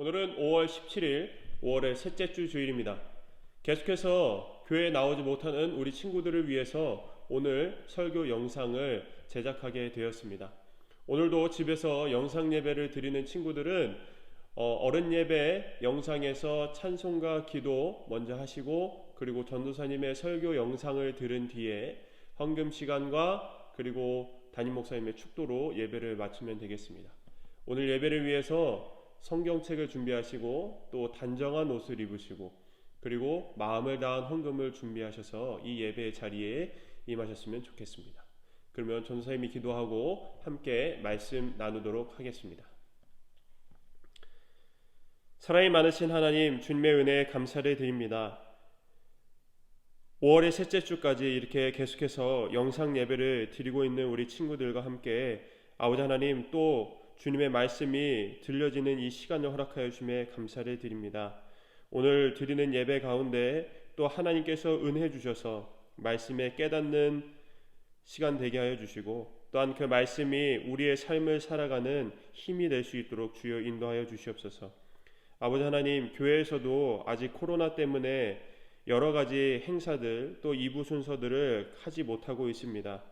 오늘은 5월 17일 5월의 셋째 주 주일입니다. 계속해서 교회에 나오지 못하는 우리 친구들을 위해서 오늘 설교 영상을 제작하게 되었습니다. 오늘도 집에서 영상 예배를 드리는 친구들은 어, 어른 예배 영상에서 찬송과 기도 먼저 하시고 그리고 전도사님의 설교 영상을 들은 뒤에 헌금 시간과 그리고 담임 목사님의 축도로 예배를 마치면 되겠습니다. 오늘 예배를 위해서 성경책을 준비하시고 또 단정한 옷을 입으시고 그리고 마음을 다한 헌금을 준비하셔서 이 예배 자리에 임하셨으면 좋겠습니다. 그러면 전사님이 기도하고 함께 말씀 나누도록 하겠습니다. 사랑이 많으신 하나님 주님의 은혜에 감사를 드립니다. 5월의 셋째 주까지 이렇게 계속해서 영상 예배를 드리고 있는 우리 친구들과 함께 아버지 하나님 또 주님의 말씀이 들려지는 이 시간을 허락하여 주심에 감사를 드립니다. 오늘 드리는 예배 가운데 또 하나님께서 은혜 주셔서 말씀에 깨닫는 시간 되게 하여 주시고 또한 그 말씀이 우리의 삶을 살아가는 힘이 될 수 있도록 주여 인도하여 주시옵소서. 아버지 하나님 교회에서도 아직 코로나 때문에 여러 가지 행사들 또 이부 순서들을 하지 못하고 있습니다.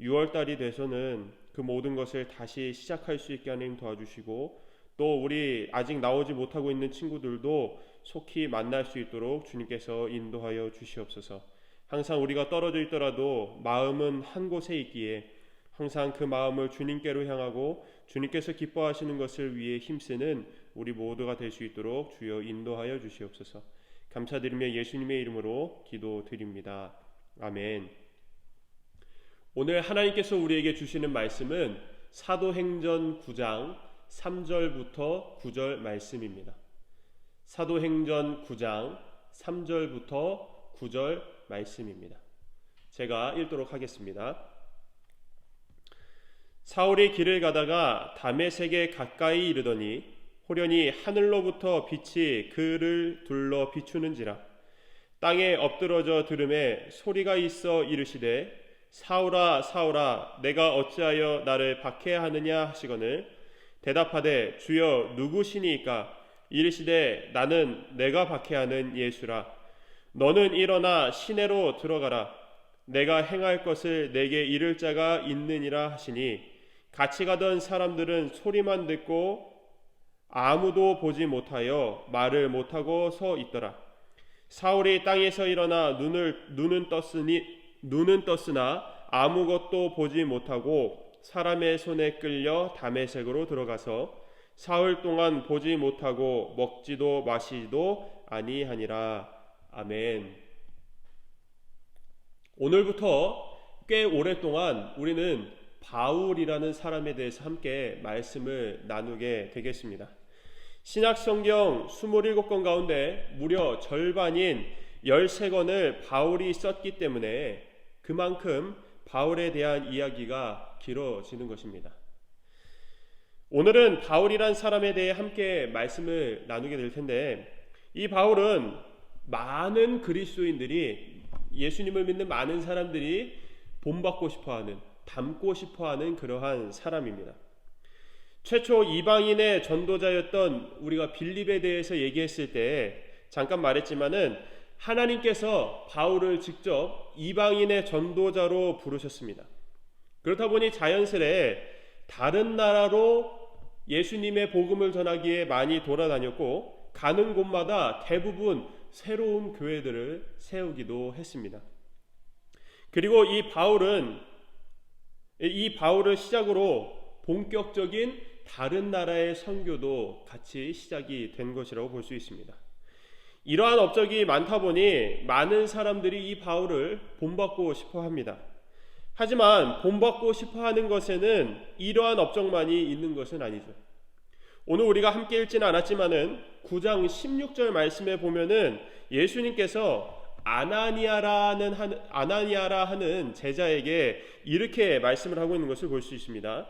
6월 달이 돼서는 그 모든 것을 다시 시작할 수 있게 하나님 도와주시고 또 우리 아직 나오지 못하고 있는 친구들도 속히 만날 수 있도록 주님께서 인도하여 주시옵소서. 항상 우리가 떨어져 있더라도 마음은 한 곳에 있기에 항상 그 마음을 주님께로 향하고 주님께서 기뻐하시는 것을 위해 힘쓰는 우리 모두가 될 수 있도록 주여 인도하여 주시옵소서. 감사드리며 예수님의 이름으로 기도드립니다. 아멘. 오늘 하나님께서 우리에게 주시는 말씀은 사도행전 9장 3절부터 9절 말씀입니다. 사도행전 9장 3절부터 9절 말씀입니다. 제가 읽도록 하겠습니다. 사울이 길을 가다가 담에색에 가까이 이르더니 호련히 하늘로부터 빛이 그를 둘러 비추는지라 땅에 엎드러져 들음에 소리가 있어 이르시되 사울아 사울아 내가 어찌하여 나를 박해하느냐 하시거늘 대답하되 주여 누구시니까? 이르시되 나는 내가 박해하는 예수라. 너는 일어나 시내로 들어가라. 내가 행할 것을 내게 이를 자가 있느니라 하시니 같이 가던 사람들은 소리만 듣고 아무도 보지 못하여 말을 못하고 서 있더라. 사울이 땅에서 일어나 눈을 눈은 떴으니 눈은 떴으나 아무것도 보지 못하고 사람의 손에 끌려 담에색으로 들어가서 사흘 동안 보지 못하고 먹지도 마시지도 아니하니라. 아멘. 오늘부터 꽤 오랫동안 우리는 바울이라는 사람에 대해서 함께 말씀을 나누게 되겠습니다. 신약 성경 27권 가운데 무려 절반인 13권을 바울이 썼기 때문에 그만큼 바울에 대한 이야기가 길어지는 것입니다. 오늘은 바울이란 사람에 대해 함께 말씀을 나누게 될 텐데 이 바울은 많은 그리스도인들이 예수님을 믿는 많은 사람들이 본받고 싶어하는 닮고 싶어하는 그러한 사람입니다. 최초 이방인의 전도자였던 우리가 빌립에 대해서 얘기했을 때 잠깐 말했지만은 하나님께서 바울을 직접 이방인의 전도자로 부르셨습니다. 그렇다 보니 자연스레 다른 나라로 예수님의 복음을 전하기에 많이 돌아다녔고 가는 곳마다 대부분 새로운 교회들을 세우기도 했습니다. 그리고 이 바울은 이 바울을 시작으로 본격적인 다른 나라의 선교도 같이 시작이 된 것이라고 볼 수 있습니다. 이러한 업적이 많다 보니 많은 사람들이 이 바울을 본받고 싶어 합니다. 하지만 본받고 싶어 하는 것에는 이러한 업적만이 있는 것은 아니죠. 오늘 우리가 함께 읽지는 않았지만은 9장 16절 말씀에 보면은 예수님께서 아나니아라는 아나니아라 하는 제자에게 이렇게 말씀을 하고 있는 것을 볼 수 있습니다.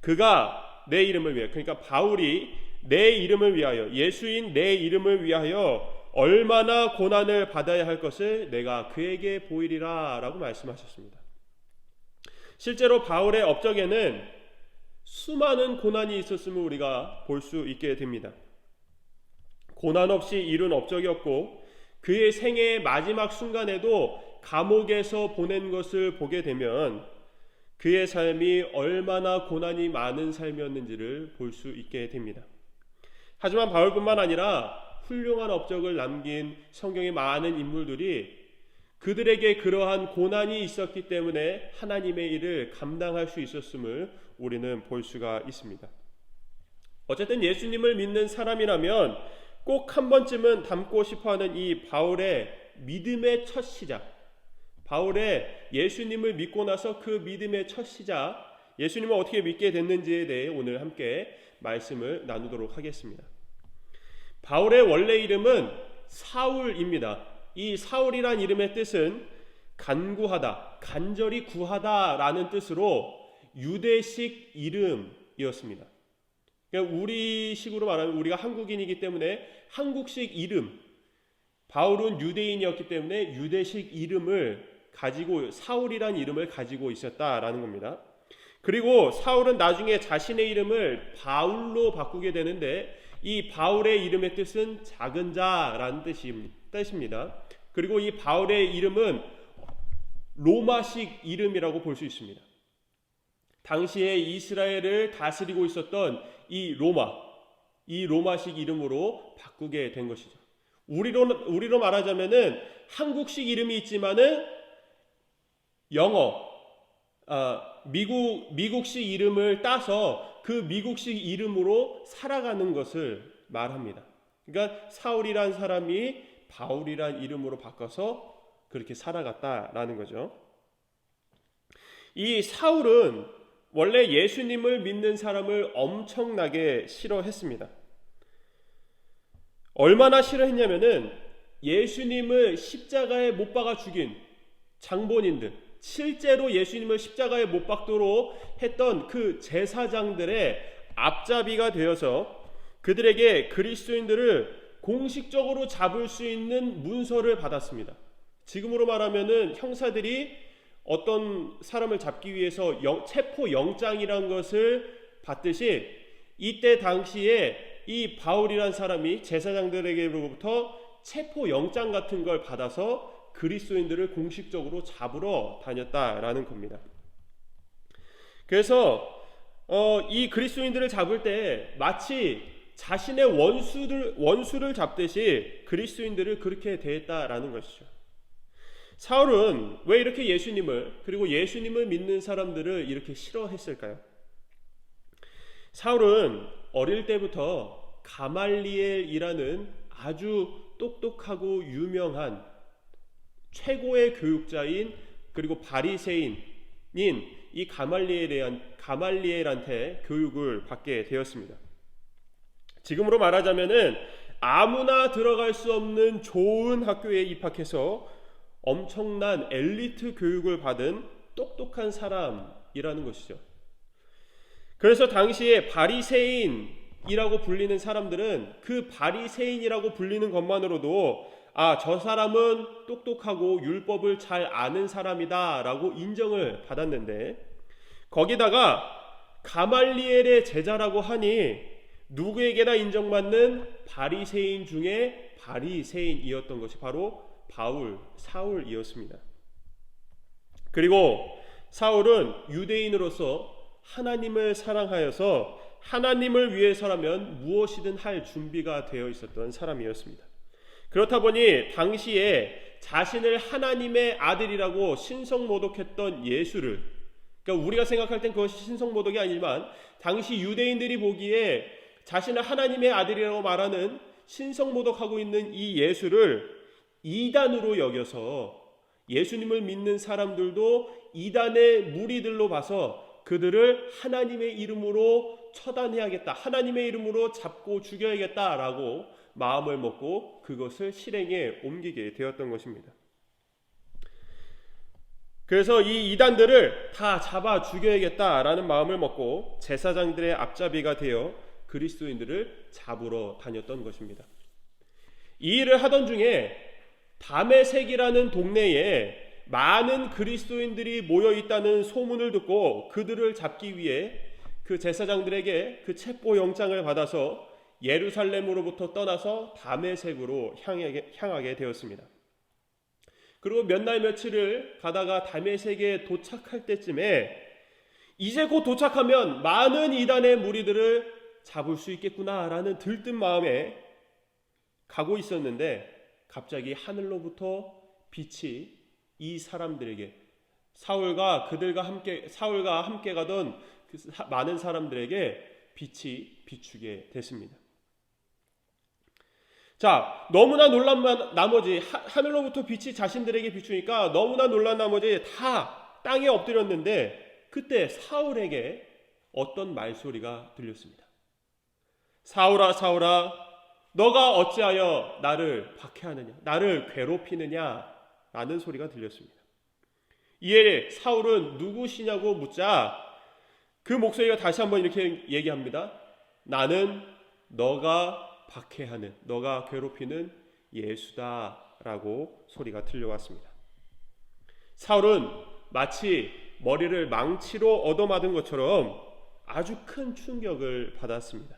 그가 내 이름을 위해 그러니까 바울이 내 이름을 위하여 예수인 내 이름을 위하여 얼마나 고난을 받아야 할 것을 내가 그에게 보이리라 라고 말씀하셨습니다. 실제로 바울의 업적에는 수많은 고난이 있었음을 우리가 볼 수 있게 됩니다. 고난 없이 이룬 업적이 없고 그의 생애의 마지막 순간에도 감옥에서 보낸 것을 보게 되면 그의 삶이 얼마나 고난이 많은 삶이었는지를 볼 수 있게 됩니다. 하지만 바울뿐만 아니라 훌륭한 업적을 남긴 성경의 많은 인물들이 그들에게 그러한 고난이 있었기 때문에 하나님의 일을 감당할 수 있었음을 우리는 볼 수가 있습니다. 어쨌든 예수님을 믿는 사람이라면 꼭 한 번쯤은 담고 싶어 하는 이 바울의 믿음의 첫 시작. 바울의 예수님을 믿고 나서 그 믿음의 첫 시작, 예수님을 어떻게 믿게 됐는지에 대해 오늘 함께 말씀을 나누도록 하겠습니다. 바울의 원래 이름은 사울입니다. 이 사울이란 이름의 뜻은 간구하다, 간절히 구하다라는 뜻으로 유대식 이름이었습니다. 그러니까 우리식으로 말하면 우리가 한국인이기 때문에 한국식 이름, 바울은 유대인이었기 때문에 유대식 이름을 가지고 사울이란 이름을 가지고 있었다라는 겁니다. 그리고 사울은 나중에 자신의 이름을 바울로 바꾸게 되는데 이 바울의 이름의 뜻은 작은 자라는 뜻입니다. 그리고 이 바울의 이름은 로마식 이름이라고 볼 수 있습니다. 당시에 이스라엘을 다스리고 있었던 이 로마, 이 로마식 이름으로 바꾸게 된 것이죠. 우리로 우리로 말하자면은 한국식 이름이 있지만은 영어, 아, 미국 미국식 이름을 따서 그 미국식 이름으로 살아가는 것을 말합니다. 그러니까 사울이란 사람이 바울이란 이름으로 바꿔서 그렇게 살아갔다라는 거죠. 이 사울은 원래 예수님을 믿는 사람을 엄청나게 싫어했습니다. 얼마나 싫어했냐면은 예수님을 십자가에 못 박아 죽인 장본인들, 실제로 예수님을 십자가에 못 박도록 했던 그 제사장들의 앞잡이가 되어서 그들에게 그리스도인들을 공식적으로 잡을 수 있는 문서를 받았습니다. 지금으로 말하면은 형사들이 어떤 사람을 잡기 위해서 영, 체포 영장이란 것을 받듯이 이때 당시에 이 바울이란 사람이 제사장들에게로부터 체포 영장 같은 걸 받아서 그리스도인들을 공식적으로 잡으러 다녔다라는 겁니다. 그래서 어, 이 그리스도인들을 잡을 때 마치 자신의 원수들 원수를 잡듯이 그리스도인들을 그렇게 대했다라는 것이죠. 사울은 왜 이렇게 예수님을 그리고 예수님을 믿는 사람들을 이렇게 싫어했을까요? 사울은 어릴 때부터 가말리엘이라는 아주 똑똑하고 유명한 최고의 교육자인 그리고 바리새인인 이 가말리엘한 가말리엘한테 교육을 받게 되었습니다. 지금으로 말하자면은 아무나 들어갈 수 없는 좋은 학교에 입학해서 엄청난 엘리트 교육을 받은 똑똑한 사람이라는 것이죠. 그래서 당시에 바리새인이라고 불리는 사람들은 그 바리새인이라고 불리는 것만으로도 아, 저 사람은 똑똑하고 율법을 잘 아는 사람이다 라고 인정을 받았는데 거기다가 가말리엘의 제자라고 하니 누구에게나 인정받는 바리새인 중에 바리새인이었던 것이 바로 바울, 사울이었습니다. 그리고 사울은 유대인으로서 하나님을 사랑하여서 하나님을 위해서라면 무엇이든 할 준비가 되어 있었던 사람이었습니다. 그렇다 보니 당시에 자신을 하나님의 아들이라고 신성 모독했던 예수를 그러니까 우리가 생각할 땐 그것이 신성 모독이 아니지만 당시 유대인들이 보기에 자신을 하나님의 아들이라고 말하는 신성 모독하고 있는 이 예수를 이단으로 여겨서 예수님을 믿는 사람들도 이단의 무리들로 봐서 그들을 하나님의 이름으로 처단해야겠다. 하나님의 이름으로 잡고 죽여야겠다라고 마음을 먹고 그것을 실행에 옮기게 되었던 것입니다. 그래서 이 이단들을 다 잡아 죽여야겠다라는 마음을 먹고 제사장들의 앞잡이가 되어 그리스도인들을 잡으러 다녔던 것입니다. 이 일을 하던 중에 담의색이라는 동네에 많은 그리스도인들이 모여 있다는 소문을 듣고 그들을 잡기 위해 그 제사장들에게 그 체포 영장을 받아서 예루살렘으로부터 떠나서 담에색으로 향하게, 향하게 되었습니다. 그리고 몇 날 며칠을 가다가 담에색에 도착할 때쯤에 이제 곧 도착하면 많은 이단의 무리들을 잡을 수 있겠구나라는 들뜬 마음에 가고 있었는데 갑자기 하늘로부터 빛이 이 사람들에게 사울과 그들과 함께 사울과 함께 가던 그 사- 많은 사람들에게 빛이 비추게 됐습니다. 자, 너무나 놀란 마- 나머지 하, 하늘로부터 빛이 자신들에게 비추니까 너무나 놀란 나머지 다 땅에 엎드렸는데 그때 사울에게 어떤 말소리가 들렸습니다. 사울아 사울아 너가 어찌하여 나를 박해하느냐 나를 괴롭히느냐 라는 소리가 들렸습니다. 이에 사울은 누구시냐고 묻자 그 목소리가 다시 한번 이렇게 얘기합니다. 나는 너가 박해하는, 너가 괴롭히는 예수다라고 소리가 들려왔습니다. 사울은 마치 머리를 망치로 얻어맞은 것처럼 아주 큰 충격을 받았습니다.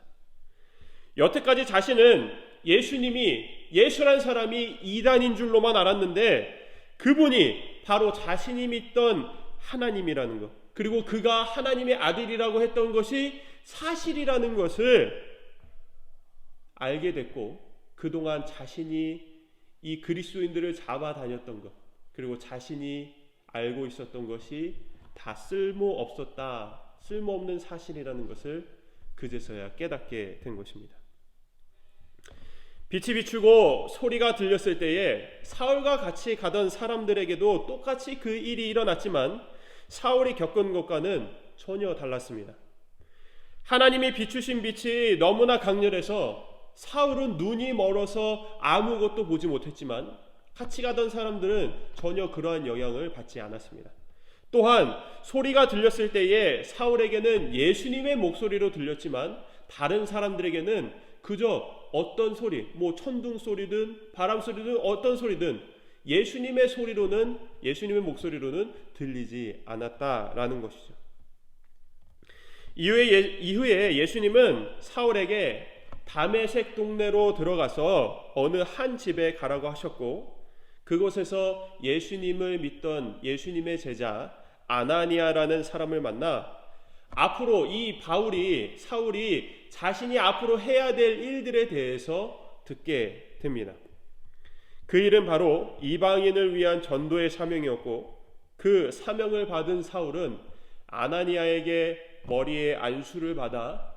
여태까지 자신은 예수님이 예수란 사람이 이단인 줄로만 알았는데 그분이 바로 자신이 믿던 하나님이라는 것 그리고 그가 하나님의 아들이라고 했던 것이 사실이라는 것을 알게 됐고 그동안 자신이 이 그리스도인들을 잡아 다녔던 것 그리고 자신이 알고 있었던 것이 다 쓸모 없었다 쓸모 없는 사실이라는 것을 그제서야 깨닫게 된 것입니다. 빛이 비추고 소리가 들렸을 때에 사울과 같이 가던 사람들에게도 똑같이 그 일이 일어났지만 사울이 겪은 것과는 전혀 달랐습니다. 하나님이 비추신 빛이 너무나 강렬해서 사울은 눈이 멀어서 아무것도 보지 못했지만 같이 가던 사람들은 전혀 그러한 영향을 받지 않았습니다. 또한 소리가 들렸을 때에 사울에게는 예수님의 목소리로 들렸지만 다른 사람들에게는 그저 어떤 소리, 뭐 천둥 소리든 바람 소리든 어떤 소리든 예수님의 소리로는 예수님의 목소리로는 들리지 않았다라는 것이죠. 이후에, 예, 이후에 예수님은 사울에게 담에색 동네로 들어가서 어느 한 집에 가라고 하셨고 그곳에서 예수님을 믿던 예수님의 제자 아나니아라는 사람을 만나 앞으로 이 바울이 사울이 자신이 앞으로 해야 될 일들에 대해서 듣게 됩니다. 그 일은 바로 이방인을 위한 전도의 사명이었고 그 사명을 받은 사울은 아나니아에게 머리에 안수를 받아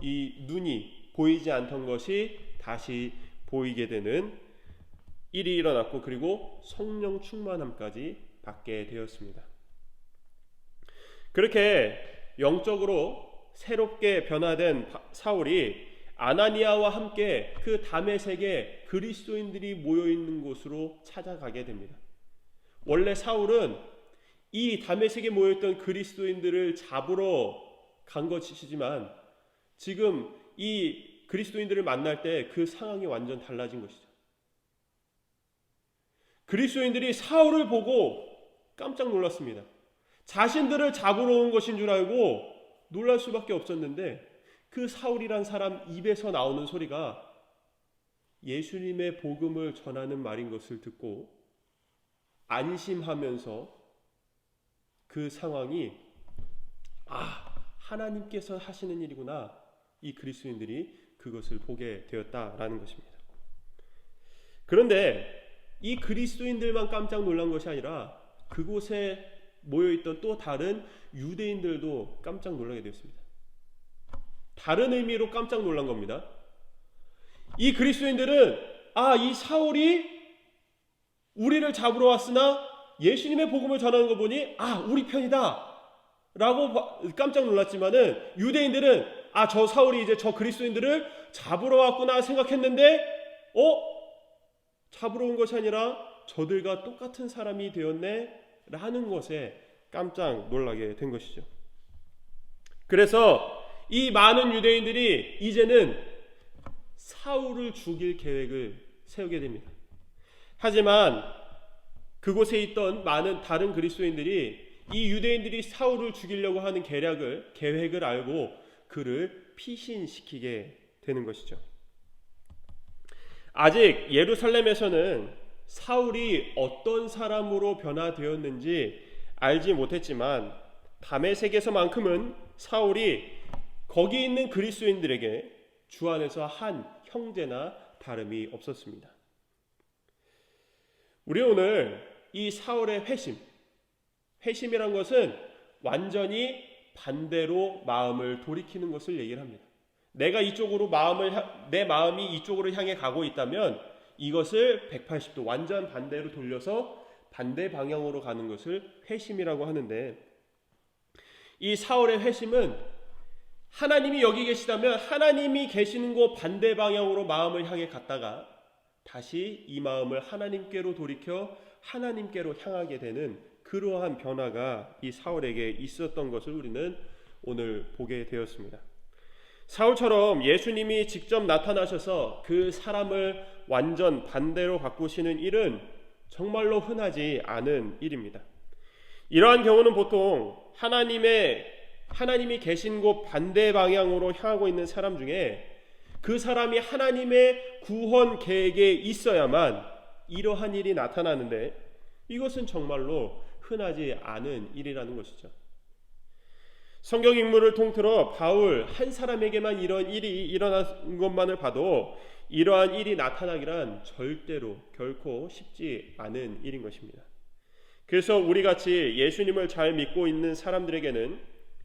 이 눈이 보이지 않던 것이 다시 보이게 되는 일이 일어났고 그리고 성령 충만함까지 받게 되었습니다. 그렇게 영적으로 새롭게 변화된 사울이 아나니아와 함께 그 담에색에 그리스도인들이 모여 있는 곳으로 찾아가게 됩니다. 원래 사울은 이 담에색에 모여 있던 그리스도인들을 잡으러 간 것이지만 지금 이 그리스도인들을 만날 때 그 상황이 완전 달라진 것이죠. 그리스도인들이 사울을 보고 깜짝 놀랐습니다. 자신들을 잡으러 온 것인 줄 알고 놀랄 수밖에 없었는데 그 사울이란 사람 입에서 나오는 소리가 예수님의 복음을 전하는 말인 것을 듣고 안심하면서 그 상황이 아 하나님께서 하시는 일이구나 이 그리스도인들이 그것을 보게 되었다라는 것입니다. 그런데 이 그리스도인들만 깜짝 놀란 것이 아니라 그곳에 모여 있던 또 다른 유대인들도 깜짝 놀라게 되었습니다. 다른 의미로 깜짝 놀란 겁니다. 이 그리스도인들은 아, 이 사울이 우리를 잡으러 왔으나 예수님의 복음을 전하는 거 보니 아, 우리 편이다. 라고 깜짝 놀랐지만은 유대인들은 아, 저 사울이 이제 저 그리스도인들을 잡으러 왔구나 생각했는데 어? 잡으러 온 것이 아니라 저들과 똑같은 사람이 되었네 라는 것에 깜짝 놀라게 된 것이죠. 그래서 이 많은 유대인들이 이제는 사울을 죽일 계획을 세우게 됩니다. 하지만 그곳에 있던 많은 다른 그리스도인들이 이 유대인들이 사울을 죽이려고 하는 계략을 계획을 알고 그를 피신시키게 되는 것이죠. 아직 예루살렘에서는 사울이 어떤 사람으로 변화되었는지 알지 못했지만 담에색에서만큼은 사울이 거기 있는 그리스도인들에게 주 안에서 한 형제나 다름이 없었습니다. 우리 오늘 이 사울의 회심, 회심이란 것은 완전히 반대로 마음을 돌이키는 것을 얘기를 합니다. 내가 이쪽으로 마음을 내 마음이 이쪽으로 향해 가고 있다면 이것을 180도 완전 반대로 돌려서 반대 방향으로 가는 것을 회심이라고 하는데 이 사울의 회심은 하나님이 여기 계시다면 하나님이 계시는 곳 반대 방향으로 마음을 향해 갔다가 다시 이 마음을 하나님께로 돌이켜 하나님께로 향하게 되는 그러한 변화가 이 사울에게 있었던 것을 우리는 오늘 보게 되었습니다. 사울처럼 예수님이 직접 나타나셔서 그 사람을 완전 반대로 바꾸시는 일은 정말로 흔하지 않은 일입니다. 이러한 경우는 보통 하나님의 하나님이 계신 곳 반대 방향으로 향하고 있는 사람 중에 그 사람이 하나님의 구원 계획에 있어야만 이러한 일이 나타나는데 이것은 정말로 흔하지 않은 일이라는 것이죠. 성경 인물을 통틀어 바울 한 사람에게만 이런 일이 일어난 것만을 봐도 이러한 일이 나타나기란 절대로 결코 쉽지 않은 일인 것입니다. 그래서 우리 같이 예수님을 잘 믿고 있는 사람들에게는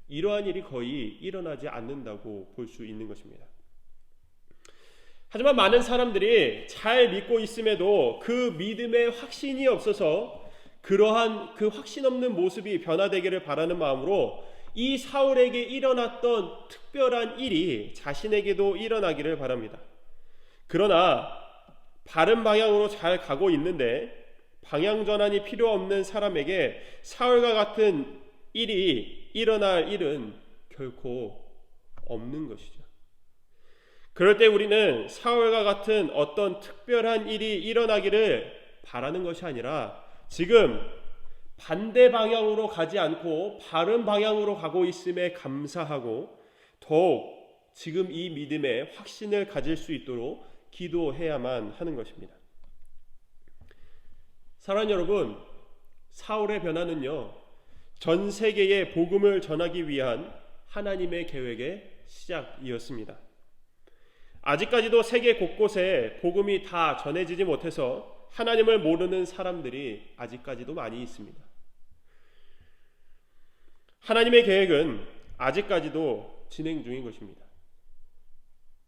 이러한 일이 거의 일어나지 않는다고 볼 수 있는 것입니다. 하지만 많은 사람들이 잘 믿고 있음에도 그 믿음에 확신이 없어서 그러한 그 확신 없는 모습이 변화되기를 바라는 마음으로 이 사울에게 일어났던 특별한 일이 자신에게도 일어나기를 바랍니다. 그러나 바른 방향으로 잘 가고 있는데 방향 전환이 필요 없는 사람에게 사울과 같은 일이 일어날 일은 결코 없는 것이죠. 그럴 때 우리는 사울과 같은 어떤 특별한 일이 일어나기를 바라는 것이 아니라 지금 반대 방향으로 가지 않고 바른 방향으로 가고 있음에 감사하고 더욱 지금 이 믿음에 확신을 가질 수 있도록 기도해야만 하는 것입니다. 사랑 여러분, 사울의 변화는요, 전 세계에 복음을 전하기 위한 하나님의 계획의 시작이었습니다. 아직까지도 세계 곳곳에 복음이 다 전해지지 못해서 하나님을 모르는 사람들이 아직까지도 많이 있습니다. 하나님의 계획은 아직까지도 진행 중인 것입니다.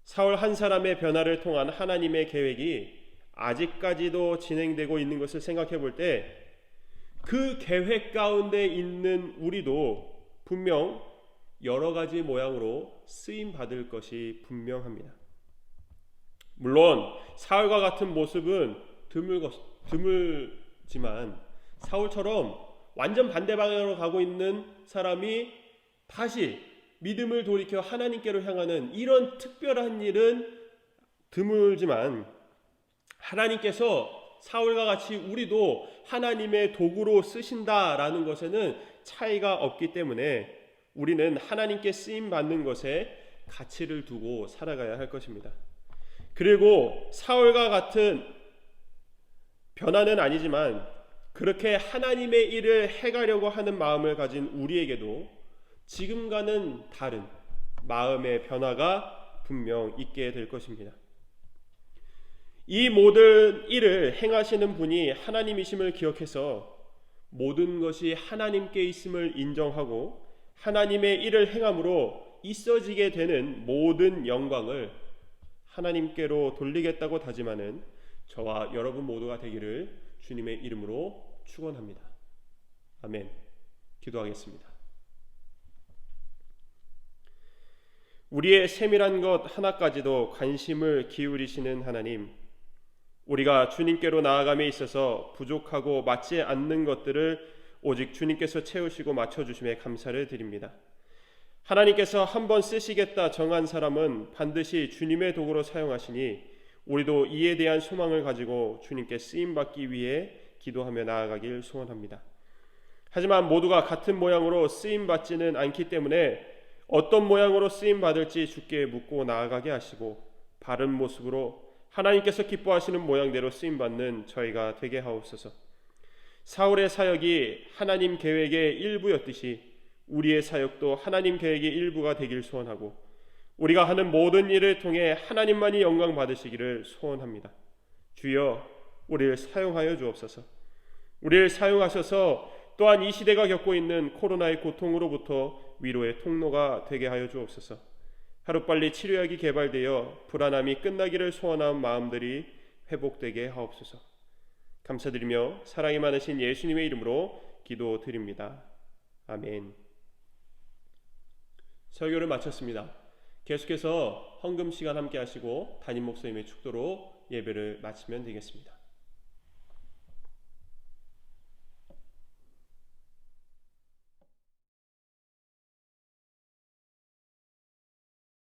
사울 한 사람의 변화를 통한 하나님의 계획이 아직까지도 진행되고 있는 것을 생각해 볼 때 그 계획 가운데 있는 우리도 분명 여러 가지 모양으로 쓰임 받을 것이 분명합니다. 물론 사울과 같은 모습은 드물 드물지만 사울처럼 완전 반대 방향으로 가고 있는 사람이 다시 믿음을 돌이켜 하나님께로 향하는 이런 특별한 일은 드물지만 하나님께서 사울과 같이 우리도 하나님의 도구로 쓰신다라는 것에는 차이가 없기 때문에 우리는 하나님께 쓰임 받는 것에 가치를 두고 살아가야 할 것입니다. 그리고 사울과 같은 변화는 아니지만 그렇게 하나님의 일을 해가려고 하는 마음을 가진 우리에게도 지금과는 다른 마음의 변화가 분명 있게 될 것입니다. 이 모든 일을 행하시는 분이 하나님이심을 기억해서 모든 것이 하나님께 있음을 인정하고 하나님의 일을 행함으로 있어지게 되는 모든 영광을 하나님께로 돌리겠다고 다짐하는 저와 여러분 모두가 되기를 주님의 이름으로 축원합니다. 아멘. 기도하겠습니다. 우리의 세밀한 것 하나까지도 관심을 기울이시는 하나님, 우리가 주님께로 나아감에 있어서 부족하고 맞지 않는 것들을 오직 주님께서 채우시고 맞춰주심에 감사를 드립니다. 하나님께서 한 번 쓰시겠다 정한 사람은 반드시 주님의 도구로 사용하시니 우리도 이에 대한 소망을 가지고 주님께 쓰임 받기 위해 기도하며 나아가길 소원합니다. 하지만 모두가 같은 모양으로 쓰임 받지는 않기 때문에 어떤 모양으로 쓰임 받을지 주께 묻고 나아가게 하시고 바른 모습으로 하나님께서 기뻐하시는 모양대로 쓰임 받는 저희가 되게 하옵소서. 사울의 사역이 하나님 계획의 일부였듯이 우리의 사역도 하나님 계획의 일부가 되길 소원하고 우리가 하는 모든 일을 통해 하나님만이 영광 받으시기를 소원합니다. 주여 우리를 사용하여 주옵소서. 우리를 사용하셔서 또한 이 시대가 겪고 있는 코로나의 고통으로부터 위로의 통로가 되게 하여 주옵소서. 하루빨리 치료약이 개발되어 불안함이 끝나기를 소원하는 마음들이 회복되게 하옵소서. 감사드리며 사랑이 많으신 예수님의 이름으로 기도드립니다. 아멘. 설교를 마쳤습니다. 계속해서 헌금 시간 함께 하시고 담임 목사님의 축도로 예배를 마치면 되겠습니다.